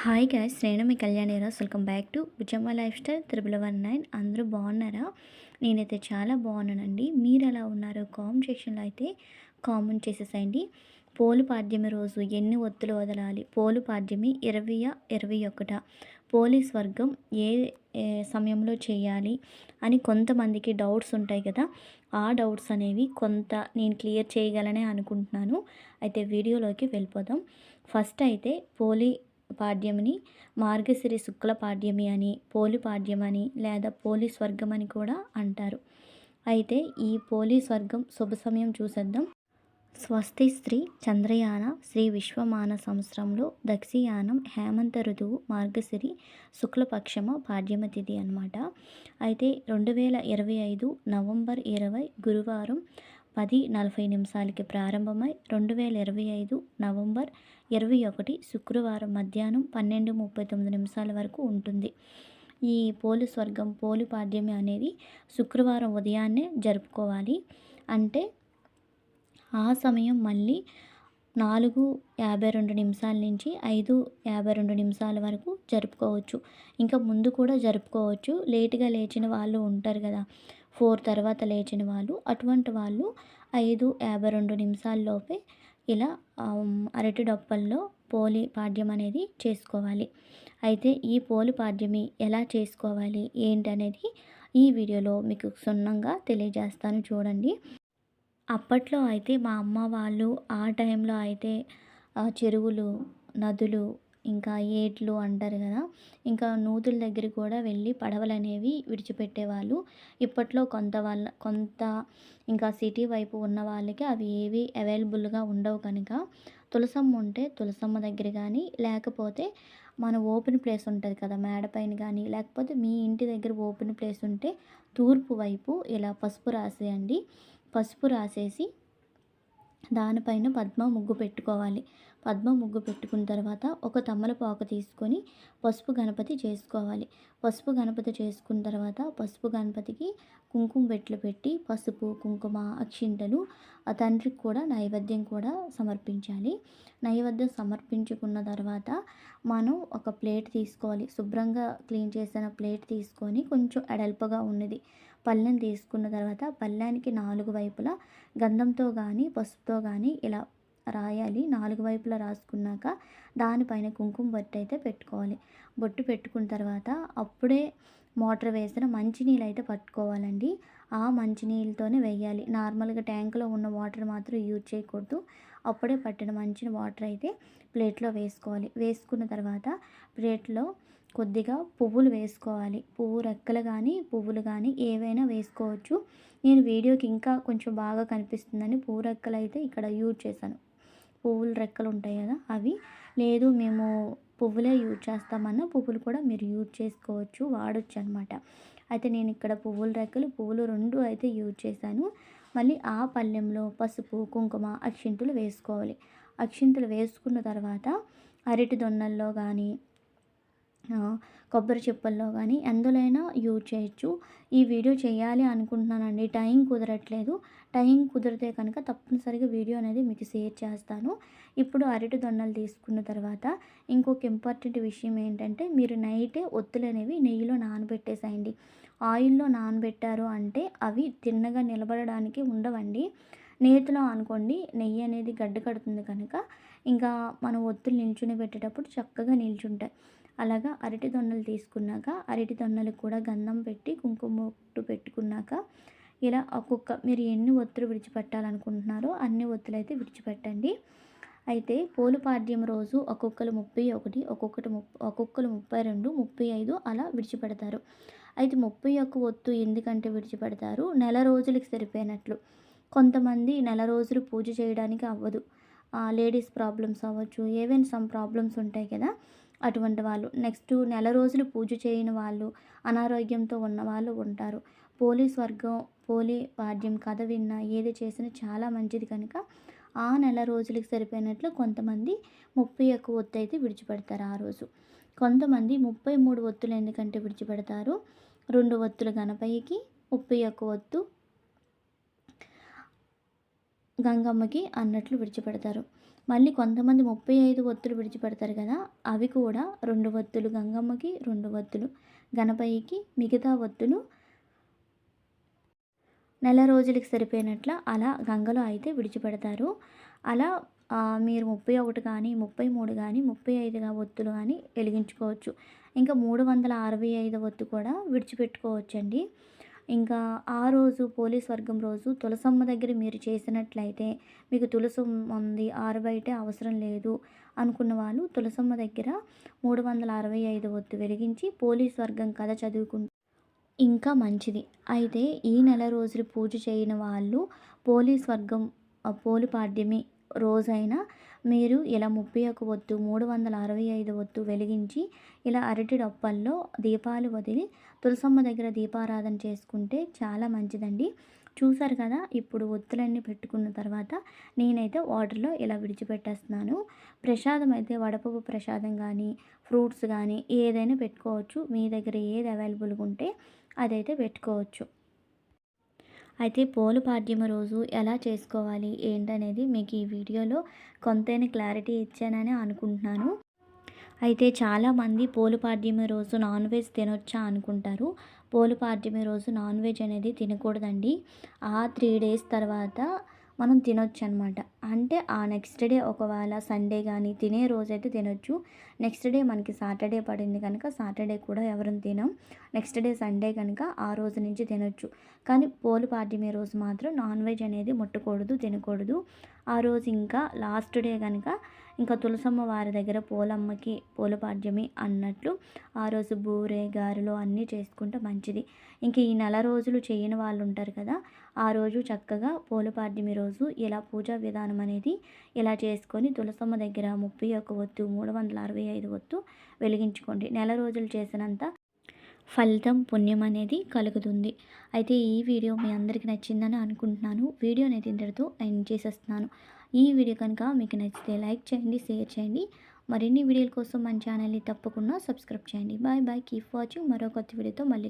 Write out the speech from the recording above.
Hi guys నేను మీ Kalyaniraj welcome back to Bujamma lifestyle triple one nine అందరూ బాగున్నారా? నేనైతే చాలా బాగున్నానండి. మీరు ఎలా ఉన్నారో కామెంట్ సెక్షన్లో అయితే కామెంట్ చేసేసేయండి. పోలు పాడ్యమి రోజు ఎన్ని ఒత్తులు వదలాలి? పోలు పాడ్యమి ఇరవై ఇరవై ఒకట? పోలీస్ వర్గం ఏ సమయంలో చేయాలి అని కొంతమందికి డౌట్స్ ఉంటాయి కదా. ఆ డౌట్స్ అనేవి కొంత నేను క్లియర్ చేయగలనే అనుకుంటున్నాను. అయితే వీడియోలోకి వెళ్ళిపోదాం. ఫస్ట్ అయితే పోలీ పాడ్యమిని మార్గశిరి శుక్ల పాడ్యమి అని పోలి పాడ్యం అని లేదా పోలి స్వర్గం అని కూడా అంటారు. అయితే ఈ పోలి స్వర్గం శుభ సమయం చూసేద్దాం. స్వస్తి స్త్రీ చంద్రయాన శ్రీ విశ్వమాన సంవత్సరంలో దక్షియానం హేమంత ఋతువు మార్గశిరి శుక్లపక్షమ పాడ్యమ తిథి అనమాట అయితే రెండు వేల ఇరవై ఐదు నవంబర్ ఇరవై గురువారం పది నలభై నిమిషాలకి ప్రారంభమై రెండు వేల ఇరవై ఐదు నవంబర్ ఇరవై ఒకటి శుక్రవారం మధ్యాహ్నం పన్నెండు ముప్పై తొమ్మిది నిమిషాల వరకు ఉంటుంది. ఈ పోలు స్వర్గం పోలు పాడ్యమి అనేది శుక్రవారం ఉదయాన్నే జరుపుకోవాలి. అంటే ఆ సమయం మళ్ళీ నాలుగు యాభై రెండు నిమిషాల నుంచి ఐదు యాభై రెండు నిమిషాల వరకు జరుపుకోవచ్చు. ఇంకా ముందు కూడా జరుపుకోవచ్చు. లేటుగా లేచిన వాళ్ళు ఉంటారు కదా. ఫోర్ తర్వాత లేచిన వాళ్ళు అటువంటి వాళ్ళు ఐదు యాభై రెండు నిమిషాల్లోపే ఇలా అరటి డొప్పల్లో పోలి పాడ్యం అనేది చేసుకోవాలి. అయితే ఈ పోలి పాడ్యమి ఎలా చేసుకోవాలి ఏంటనేది ఈ వీడియోలో మీకు క్షుణ్ణంగా తెలియజేస్తాను చూడండి. అప్పట్లో అయితే మా అమ్మ వాళ్ళు ఆ టైంలో అయితే చెరువులు నదులు ఇంకా ఏట్లు అంటారు కదా ఇంకా నూతుల దగ్గర కూడా వెళ్ళి పడవలు అనేవి విడిచిపెట్టేవాళ్ళు. ఇప్పట్లో కొంత వాళ్ళ కొంత ఇంకా సిటీ వైపు ఉన్న వాళ్ళకి అవి ఏవి అవైలబుల్గా ఉండవు కనుక తులసమ్మ ఉంటే తులసమ్మ దగ్గర కానీ లేకపోతే మన ఓపెన్ ప్లేస్ ఉంటుంది కదా మేడపైన కానీ లేకపోతే మీ ఇంటి దగ్గర ఓపెన్ ప్లేస్ ఉంటే తూర్పు వైపు ఇలా పసుపు రాసేయండి. పసుపు రాసేసి దానిపైన పద్మ ముగ్గు పెట్టుకోవాలి. పద్మ ముగ్గు పెట్టుకున్న తర్వాత ఒక తమ్మలపాకు తీసుకొని పసుపు గణపతి చేసుకోవాలి. పసుపు గణపతి చేసుకున్న తర్వాత పసుపు గణపతికి కుంకుమ బెట్లు పెట్టి పసుపు కుంకుమ అక్షింతలు ఆ తండ్రికి కూడా నైవేద్యం కూడా సమర్పించాలి. నైవేద్యం సమర్పించుకున్న తర్వాత మనం ఒక ప్లేట్ తీసుకోవాలి. శుభ్రంగా క్లీన్ చేసిన ప్లేట్ తీసుకొని కొంచెం ఎడల్పుగా ఉన్నది. పళ్ళెం తీసుకున్న తర్వాత పళ్ళానికి నాలుగు వైపులా గంధంతో కానీ పసుపుతో కానీ ఇలా రాయాలి. నాలుగు వైపులా రాసుకున్నాక దానిపైన కుంకుమ బొట్టు అయితే పెట్టుకోవాలి. బొట్టు పెట్టుకున్న తర్వాత అప్పుడే మోటార్ వేసిన మంచినీళ్ళు అయితే పట్టుకోవాలండి. ఆ మంచినీళ్ళతోనే వేయాలి. నార్మల్గా ట్యాంకులో ఉన్న వాటర్ మాత్రం యూజ్ చేయకూడదు. అప్పుడే పట్టిన మంచి వాటర్ అయితే ప్లేట్లో వేసుకోవాలి. వేసుకున్న తర్వాత ప్లేట్లో కొద్దిగా పువ్వులు వేసుకోవాలి. పువ్వు రెక్కలు కానీ పువ్వులు కానీ ఏవైనా వేసుకోవచ్చు. నేను వీడియోకి ఇంకా కొంచెం బాగా కనిపిస్తుందని పువ్వు రెక్కలు అయితే ఇక్కడ యూజ్ చేశాను. పువ్వులు రెక్కలు ఉంటాయి కదా అవి. లేదు మేము పువ్వులే యూజ్ చేస్తామన్న పువ్వులు కూడా మీరు యూజ్ చేసుకోవచ్చు వాడచ్చు అనమాట అయితే నేను ఇక్కడ పువ్వుల రెక్కలు పువ్వులు రెండు అయితే యూజ్ చేశాను. మళ్ళీ ఆ పళ్ళెంలో పసుపు కుంకుమ అక్షింతలు వేసుకోవాలి. అక్షింతలు వేసుకున్న తర్వాత అరటి దొన్నల్లో కానీ కొబ్బరి చిప్పల్లో కానీ ఎందులోనైనా యూజ్ చేయొచ్చు. ఈ వీడియో చేయాలి అనుకుంటున్నానండి టైం కుదరట్లేదు. టైం కుదిరితే కనుక తప్పనిసరిగా వీడియో అనేది మీకు షేర్ చేస్తాను. ఇప్పుడు అరటి దొన్నలు తీసుకున్న తర్వాత ఇంకొక ఇంపార్టెంట్ విషయం ఏంటంటే మీరు నైటే ఒత్తులు అనేవి నెయ్యిలో నానబెట్టేసేయండి. ఆయిల్లో నానబెట్టారు అంటే అవి తిన్నగా నిలబడడానికి ఉండవండి. నేతిలో అనుకోండి నెయ్యి అనేది గడ్డ కడుతుంది కనుక ఇంకా మనం ఒత్తులు నిల్చుని పెట్టేటప్పుడు చక్కగా నిల్చుంటాయి. అలాగా అరటి దొన్నలు తీసుకున్నాక అరటి దొన్నలకు కూడా గంధం పెట్టి కుంకుమ పెట్టుకున్నాక ఇలా ఒక్కొక్క మీరు ఎన్ని ఒత్తులు విడిచిపెట్టాలనుకుంటున్నారో అన్ని ఒత్తులు అయితే విడిచిపెట్టండి. అయితే పోలుపాడ్యం రోజు ఒక్కొక్కరు ముప్పై ఒకటి ఒక్కొక్కటి ముప్ ఒక్కొక్కరు ముప్పై రెండు ముప్పై ఐదు అలా విడిచిపెడతారు. అయితే ముప్పై ఒక్క ఒత్తు ఎందుకంటే విడిచిపెడతారు? నెల రోజులకి సరిపోయినట్లు. కొంతమంది నెల రోజులు పూజ చేయడానికి అవ్వదు. లేడీస్ ప్రాబ్లమ్స్ అవ్వచ్చు ఏవైనా సమ్ ప్రాబ్లమ్స్ ఉంటాయి కదా. అటువంటి వాళ్ళు. నెక్స్ట్ నెల రోజులు పూజ చేయని వాళ్ళు అనారోగ్యంతో ఉన్న వాళ్ళు ఉంటారు. పోలీస్ వర్గం పోలీ పాడ్యం కథ విన్నా ఏది చేసినా చాలా మంచిది కనుక ఆ నెల రోజులకు సరిపోయినట్లు కొంతమంది ముప్పై ఒక్క ఒత్తు అయితే విడిచిపెడతారు ఆ రోజు. కొంతమంది ముప్పై మూడు ఒత్తులు ఎందుకంటే విడిచిపెడతారు? రెండు ఒత్తులు గణపయ్యకి ముప్పై ఒక్క ఒత్తు గంగమ్మకి అన్నట్లు విడిచిపెడతారు. మళ్ళీ కొంతమంది ముప్పై ఐదు ఒత్తులు విడిచిపెడతారు కదా అవి కూడా రెండు ఒత్తులు గంగమ్మకి రెండు ఒత్తులు గణపయ్యకి మిగతా ఒత్తులు నెల రోజులకి సరిపోయినట్ల అలా గంగలో అయితే విడిచిపెడతారు. అలా మీరు ముప్పై ఒకటి కానీ ముప్పై మూడు కానీ ముప్పై ఐదుగా ఒత్తులు కానీ వెలిగించుకోవచ్చు. ఇంకా మూడు వందల అరవై ఐదు ఒత్తు కూడా విడిచిపెట్టుకోవచ్చండి. ఇంకా ఆ రోజు పోలీస్ వర్గం రోజు తులసమ్మ దగ్గర మీరు చేసినట్లయితే మీకు తులసమ్మ ఉంది ఆరు బయటే అవసరం లేదు అనుకున్న వాళ్ళు తులసమ్మ దగ్గర మూడు వందల అరవై ఐదు ఒత్తు వెలిగించి పోలీస్ వర్గం కథ చదువుకుంటూ ఇంకా మంచిది. అయితే ఈ నెల రోజులు పూజ చేయని వాళ్ళు పోలీస్ వర్గం పోలిపాడ్యమి రోజైనా మీరు ఇలా ముప్పై ఒక ఒత్తు మూడు వందల అరవై ఐదు ఒత్తు వెలిగించి ఇలా అరటి డొప్పల్లో దీపాలు వదిలి తులసమ్మ దగ్గర దీపారాధన చేసుకుంటే చాలా మంచిదండి. చూసారు కదా ఇప్పుడు ఒత్తులన్నీ పెట్టుకున్న తర్వాత నేనైతే వాటర్లో ఇలా విడిచిపెట్టేస్తున్నాను. ప్రసాదం అయితే వడపప్పు ప్రసాదం కానీ ఫ్రూట్స్ కానీ ఏదైనా పెట్టుకోవచ్చు. మీ దగ్గర ఏది అవైలబుల్గా ఉంటే అదైతే పెట్టుకోవచ్చు. అయితే పోలు పాడ్యమ రోజు ఎలా చేసుకోవాలి ఏంటనేది మీకు ఈ వీడియోలో కొంతైనా క్లారిటీ ఇచ్చానని అనుకుంటున్నాను. అయితే చాలామంది పోలు పాడ్యమి రోజు నాన్ వెజ్ తినొచ్చా అనుకుంటారు. పోలు పాడ్యమి రోజు నాన్ వెజ్ అనేది తినకూడదండి. ఆ త్రీ డేస్ తర్వాత మనం తినొచ్చు అనమాట అంటే ఆ నెక్స్ట్ డే ఒకవేళ సండే కానీ తినే రోజైతే తినొచ్చు. నెక్స్ట్ డే మనకి సాటర్డే పడింది కనుక సాటర్డే కూడా ఎవరిని తినం. నెక్స్ట్ డే సండే కనుక ఆ రోజు నుంచి తినొచ్చు. కానీ పోలు పాడ్యమి రోజు మాత్రం నాన్ వెజ్ అనేది ముట్టకూడదు తినకూడదు. ఆ రోజు ఇంకా లాస్ట్ డే కనుక ఇంకా తులసమ్మ వారి దగ్గర పోలమ్మకి పోలపాడ్యమి అన్నట్లు ఆ రోజు బూరే గారెలు అన్నీ చేసుకుంటే మంచిది. ఇంక ఈ నెల రోజులు చేయని వాళ్ళు ఉంటారు కదా ఆ రోజు చక్కగా పోలపాడ్యమి రోజు ఇలా పూజా విధానం అనేది ఇలా చేసుకొని తులసమ్మ దగ్గర ముప్పై ఒక ఒత్తు మూడు వందల అరవై ఐదు ఒత్తు వెలిగించుకోండి. నెల రోజులు చేసినంత ఫలితం పుణ్యం అనేది కలుగుతుంది. అయితే ఈ వీడియో మీ అందరికీ నచ్చిందని అనుకుంటున్నాను. వీడియో అనేది ఇంతటితో ఎండ్ చేసేస్తున్నాను. ఈ వీడియో కనుక మీకు నచ్చితే లైక్ చేయండి షేర్ చేయండి. మరిన్ని వీడియోల కోసం మన ఛానల్ని తప్పకుండా సబ్స్క్రైబ్ చేయండి. Bye bye. Keep watching. మరో కొత్త వీడియోతో మళ్ళీ